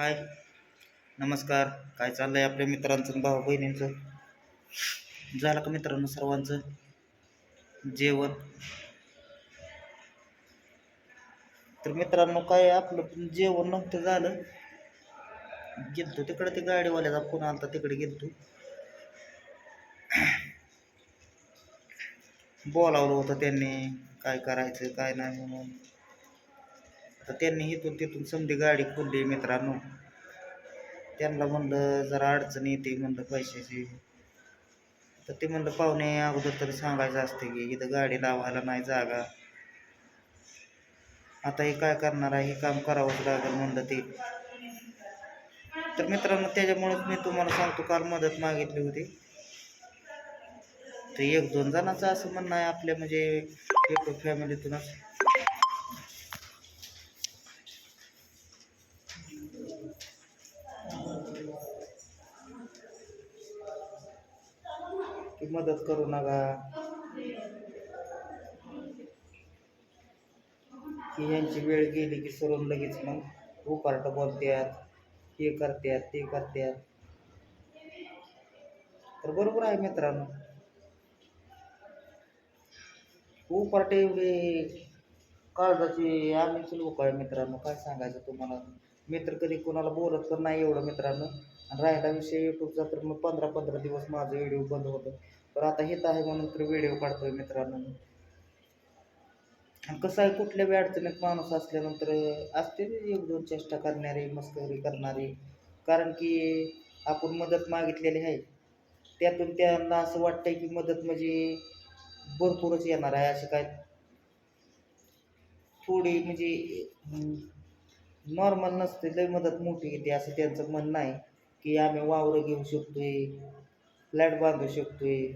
हाय. नमस्कार. काय चाललं आहे आपल्या मित्रांचं भाऊ बहिणींचं? झालं का मित्रांनो सर्वांचं? जेवण? तर मित्रांनो काय आपलं पण जेवण नव्हतं झालं. गेलतो तिकडे ते गाडीवाल्याचा फोन आलता तिकडे गेलतो. बोलावलं होतं त्यांनी काय करायचं काय नाही म्हणून. तर त्यांनी इथून तिथून समधी गाडी खोलली मित्रांनो. त्यांना म्हणलं जरा अडचण येते म्हणलं पैशाची. तर ते म्हणलं पाहुणे अगोदर तरी सांगायचं असते की इथं गाडी लावायला नाही जागा. आता हे काय करणार आहे? हे काम करावंच लागेल म्हणलं ते. तर मित्रांनो त्याच्यामुळेच मी तुम्हाला सांगतो काल मदत मागितली होती. तर एक दोन जणांचं असं म्हणणं आहे आपल्या म्हणजे एक फॅमिलीतूनच मदत करू नका. की यांची वेळ गेली की सोडून लगेच मग उपार्ट बोलतात हे करतात ते करतात तर बरोबर आहे मित्रांनो. उपार्ट एवढे काळजाचे आम्हीच लोक आहे मित्रांनो. काय सांगायचं तुम्हाला? मित्र कधी कोणाला बोलत पण नाही एवढं मित्रांनो. आणि राहिला विषय यूट्यूबचा तर मग पंधरा पंधरा दिवस माझं व्हिडिओ बंद होतं. तर आता हित आहे म्हणून तर व्हिडिओ काढतोय मित्रांनो आणि कसं आहे कुठल्या बी अडचणीत माणूस असल्यानंतर असते एक दोन चेष्टा करणारे मस्करी करणारे. कारण की आपण मदत मागितलेली आहे. त्यातून त्यांना असं वाटतंय की मदत म्हणजे भरपूरच येणार आहे असे काय थोडी म्हणजे नॉर्मल नसते लय मदत मोठी येते असं त्यांचं म्हणणं आहे. की आम्ही वावरं घेऊ शकतोय. फ्लॅट बांधू शकतोय.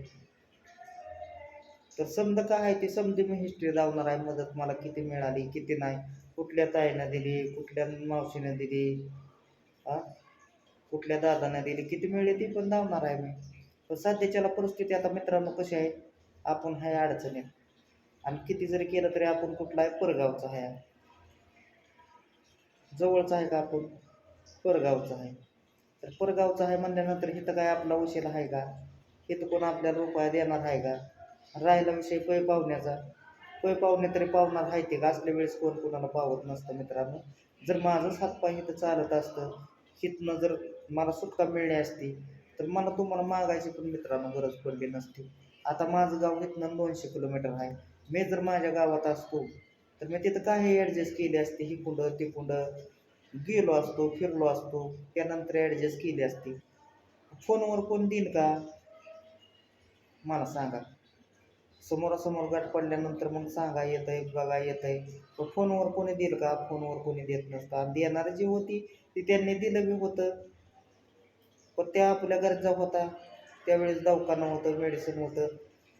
तर समजा काय आहे ते समजे मी हिस्ट्री लावणार आहे मदत मला किती मिळाली किती नाही कुठल्या ताईनं दिली कुठल्या मावशीनं दिली हां? कुठल्या दादानं दिली किती मिळेल ती पण लावणार आहे मी. पण सध्याच्याला परिस्थिती आता मित्रांनो कशी आहे आपण ह्या अडचणीत. आणि किती जरी केलं तरी आपण कुठला आहे परगावचा आहे जवळचा आहे का आपण? परगावचा आहे तर परगावचा आहे म्हणल्यानंतर इथं काय आपला उशीर आहे का? इथं कोण आपल्याला रुपया देणार आहे का? राहिला विषय पै पाहुण्याचा. पै पाहुणे तरी पावणार आहे ते का? असल्या वेळेस कोण कोणाला पावत नसतं मित्रांनो. जर माझंच हातपाय इथं चालत असतं हिथनं जर मला सुटका मिळली असती तर मला तुम्हाला मागायची पण मित्रांनो गरज पडली नसती. आता माझं गाव इथनं दोनशे किलोमीटर आहे. मी जर माझ्या गावात असतो तर मी तिथं काही ॲडजस्ट केली असते ही कुंड ती कुंड. गेलो असतो फिरलो असतो त्यानंतर ॲडजस्ट केली असती. फोनवर कोण देईल का? मला सांगा. समोरासमोर गाठ पडल्यानंतर मग सांगा येत आहे बघा येत आहे पण फोनवर कोणी देईल का? फोनवर कोणी देत नसतं. आणि देणारी जी होती ती त्यांनी दिलं बी होतं. पण त्या आपल्या गरजा होता. त्यावेळेस दवाखाना होतं मेडिसिन होतं.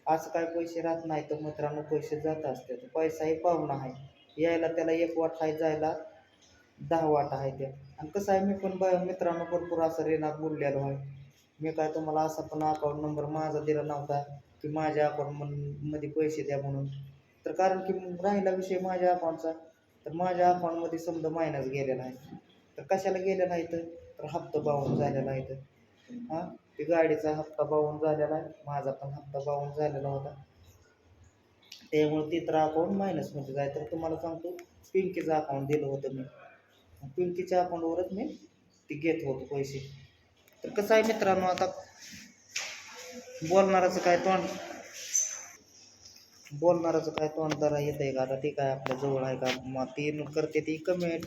असं काय पैसे राहत नाही तर मित्रांनो. पैसे जात असते पैसाही पाहुणा आहे. यायला त्याला एक वाट आहे जायला. दहा वाट आहे त्या. आणि कसं आहे मी पण ब मित्रांनो भरपूर असं रेनात बोललेलो आहे. मी काय तुम्हाला असा पण अकाउंट नंबर माझा दिला नव्हता की माझ्या अकाउंटमध्ये पैसे द्या म्हणून. तर कारण की राहिला विषय माझ्या अकाउंटचा तर माझ्या अकाउंटमध्ये समजा मायनस गेलेला आहे. तर कशाला गेलेला आहे तर तर हप्ता बावून झालेला आहे तर हां? ते गाडीचा हप्ता बावून झालेला आहे. माझा पण हप्ता बावून झालेला होता. त्यामुळे ते तर अकाउंट मायनसमध्ये जाय तर तुम्हाला सांगतो पिंकीचं अकाउंट दिलं होतं मी. पिंकीच्या अकाउंटवरच मी ते घेत होतो पैसे. तर कसं आहे मित्रांनो आता बोलणाराचं काय तोंड? बोलणाराचं काय तोंड? जरा येत आहे का? आता ते काय आपल्या जवळ आहे का? मग ते करते ती कमेंट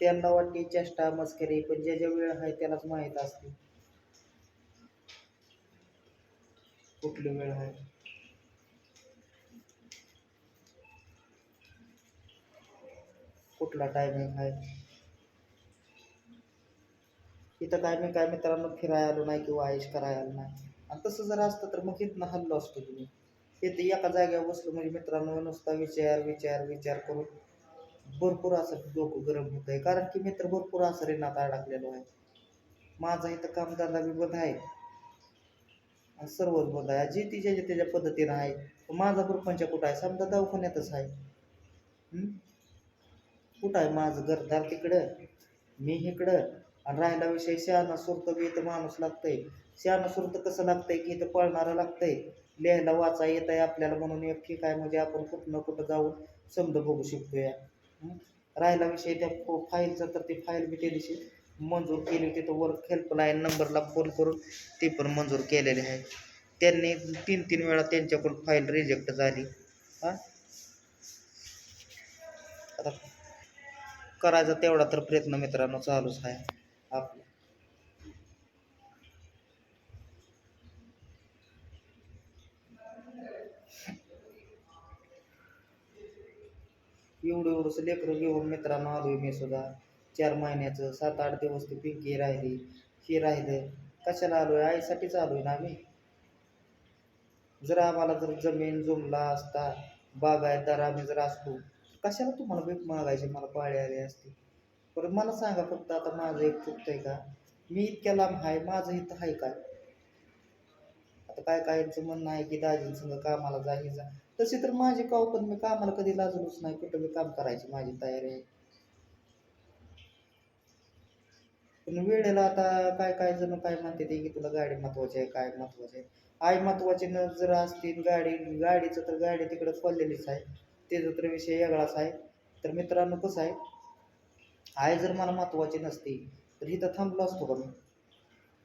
त्यांना वाटते चेष्टा मस्करी पण ज्या ज्या वेळ आहे त्यालाच माहीत असते. कुठली वेळ आहे? कुठला टायमिंग आहे? इथं काय मी काय मित्रांनो फिरायला आलो नाही किंवा आयुष करायला आलो नाही. आणि तसं जर असतं तर मग इथनं हल्लो असतो तुम्ही. इथं एका जागेवर बसलो म्हणजे मित्रांनो नुसता विचार विचार विचार करून भरपूर असं डोकं गरम होत आहे कारण की मित्र भरपूर असं रेनात अडकलेलो आहे. माझा इथं कामधंदा बी बंद आहे. आणि सर्वच बंद आहे. जी तिच्या ज्याच्या त्याच्या पद्धतीनं आहे. माझा प्रपंच कुठं आहे? समजा दवाखान्यातच आहे. कुठं आहे माझं घरदार तिकडं. मी इकडं. आणि राहिला विषय शहाणा सुरत बी इथं माणूस लागतंय. शहाणा सुरत कसं लागतंय की इथं पळणारं लागतंय? लिहायला वाचा येत आहे आपल्याला म्हणून एक ठीक आहे म्हणजे आपण कुठं ना कुठं जाऊन समजा बघू शकतो या राहिला विषय त्या फाईलचा तर ती फाईल बी त्या दिवशी मंजूर केली तिथं वर्क हेल्पलाईन नंबरला फोन करून ती पण मंजूर केलेली आहे. त्यांनी तीन तीन वेळा त्यांच्याकडून फाईल रिजेक्ट झाली. हां? आता करायचा तेवढा तर प्रयत्न मित्रांनो चालूच आहे. आपला. एवढं एवढंसं लेकरं घेऊन मित्रांनो आलोय मी सुद्धा. चार महिन्याचं सात आठ दिवस ती पिंकी राहिली. ही राहिलं. कशाला आलोय? आईसाठीच आलोय ना आम्ही. जर आम्हाला जर जमीन जुमला असता बागायतदार आम्ही जर असतो कशाला तुम्हाला भीक मागायची? मला पाळी आली असती. बरं मला सांगा फक्त आता माझं एक चुकतंय का? मी इतक्या लांब आहे माझं इथं आहे काय? आता काय काहींचं म्हणणं आहे की दाजींसंग कामाला जाही जा. तशी तर माझी काव पण मी कामाला कधी लाजलोच नाही कुठं मी काम करायची माझी तयारी आहे. पण वेळेला आता काय काय जण काय म्हणते ते की तुला गाडी महत्वाची आहे काय महत्वाची आहे? आई महत्वाची न जर असतील गाडी गाडीचं तर गाडी तिकडं खोललेलीच आहे. त्याचा तर विषय वेगळाच आहे. तर मित्रांनो कसं आहे? आय जर मला महत्वाची नसती तर इथं थांबलो असतो का मी?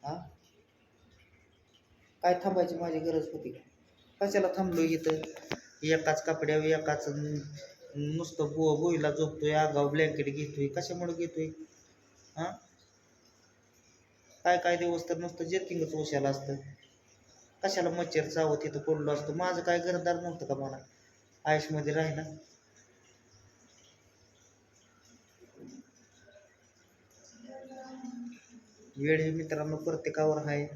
हां? काय थांबायची माझी गरज होती का? कशाला थांबलो इथं? एकाच कपड्यावर एकाच नुसतं बो बोईला झोपतोय आगाव ब्लँकेट घेतोय कशामुळे घेतोय? हां? काय काय दिवस तर नुसतं जेथिंगच उशाला असतं. कशाला मच्छर चावत इथं पडलो असतो? माझं काय घरदार नव्हतं का मला? आयुषमध्ये राहिला? वेळ हे मित्रांनो प्रत्येकावर आहे.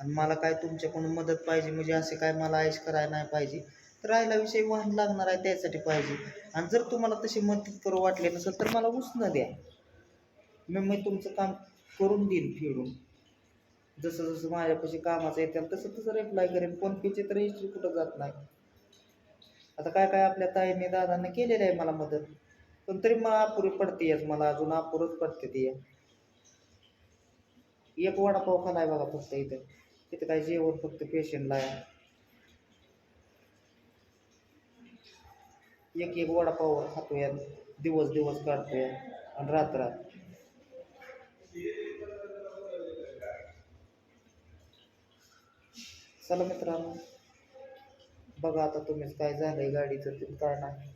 आणि मला काय तुमच्याकडून मदत पाहिजे? म्हणजे असे काय मला आयश करायला नाही पाहिजे. तर राहिला विषय वाहन लागणार आहे त्यासाठी पाहिजे. आणि जर तुम्हाला तशी मदत करू वाटले नसेल तर मला उसणं द्या. मी मग तुमचं काम करून देईन फिरून जसं जसं माझ्यापाशी कामाचं येते तसं तसं रिप्लाय करेन. फोन पेची तर हिस्ट्री कुठं जात नाही. आता काय काय आपल्या ताईने दादांना केलेलं आहे मला मदत. पण तरी मला अपुरी पडते मला अजून अपुरच पडते ती. एक वडापाव खालाय बघा फक्त इथं. तिथं काय जेवण फक्त पेशंटला आहे. एक एक वडापाव खातोय दिवस दिवस काढतोय आणि रात रात. चला मित्रांनो बघा आता तुम्हीच काय झालंय गाडीचं ते काय नाही.